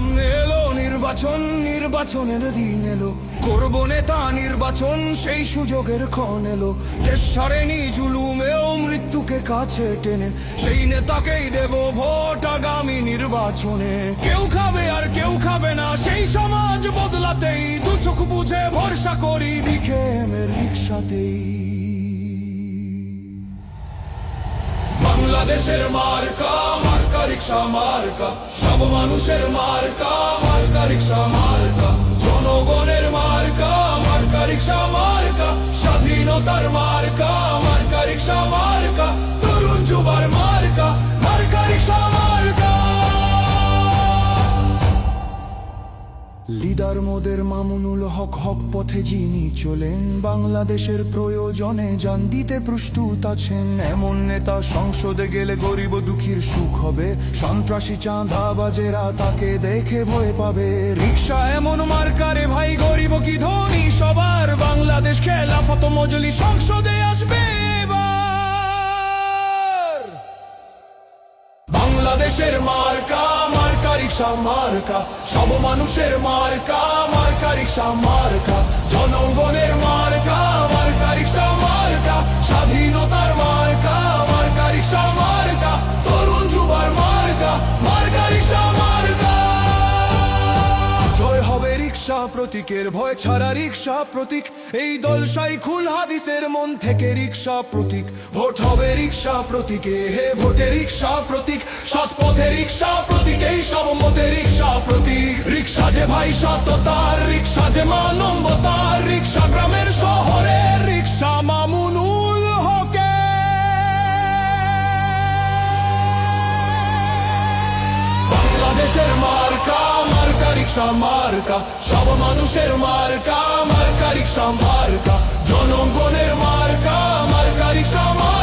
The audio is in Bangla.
সামনে এলো, নির্বাচন, নির্বাচনের দিন এলো। করব নেতা, নির্বাচন, সেই সুযোগের ক্ষণ এলো। দেশ সারেনি জুলুমেও মৃত্যুকে কাছে টেনে। সেই নেতাকেই দেব ভোট আগামী নির্বাচনে। কেউ খাবে আর কেউ খাবে না, সেই সমাজ বদলাতেই দু চোখ বুঝে ভরসা করি বিকেমের রিক্সাতেই। বাংলাদেশের মার্কা মার্কা, রিক্সা মার্কা সব মানুষের মার্কা মার্কা রিক্সা মার্কা, জনগণের মার্কা মার্কা রিক্সা মার্কা, স্বাধীনতার মার্কা মার্কা রিক্সা মার্কা, তরুণ যুবার লিডার মোদের মামুনুল হক হক পথে যিনি চলেন, বাংলাদেশের প্রয়োজনে জান দিতে প্রস্তুত আছেন। এমন নেতা সংসদে গেলে গরিব দুঃখীর সুখ হবে। সন্ত্রাসী চাঁদাবাজেরা তাকে দেখে ভয় পাবে। রিক্সা এমন মার্কারে, ভাই, গরিব কি ধনী? সবার বাংলাদেশ খেলাফত মজলি সংসদে আসবে বাংলাদেশের মার্কা রিক্সা মার্কা সব মানুষের মার্কা মার্কা রিক্সা মার্কা জনগণের মার্কা। প্রতীকের ভয় ছাড়া রিক্সা প্রতীক। এই দল খুল হাদিসের মন থেকে রিক্সা প্রতীক। ভোট হবে রিক্সা প্রতীকে, হে ভোটে রিক্সা প্রতীক। সৎ পথে রিক্সা প্রতীক, এই সব মতে রিক্সা প্রতীক। রিক্সা যে ভাই সততার রিক্সা যে মানবতার রিক্সা গ্রামের শহরে রিক্সা মামুনুল হকে। বাংলাদেশের মার্কা রিক্সা মার্কা সব মানুষের মার্কা মার্কা রিক্সা মার্কা জনগণের মার্কা মার্কা রিক্সা মার্কা।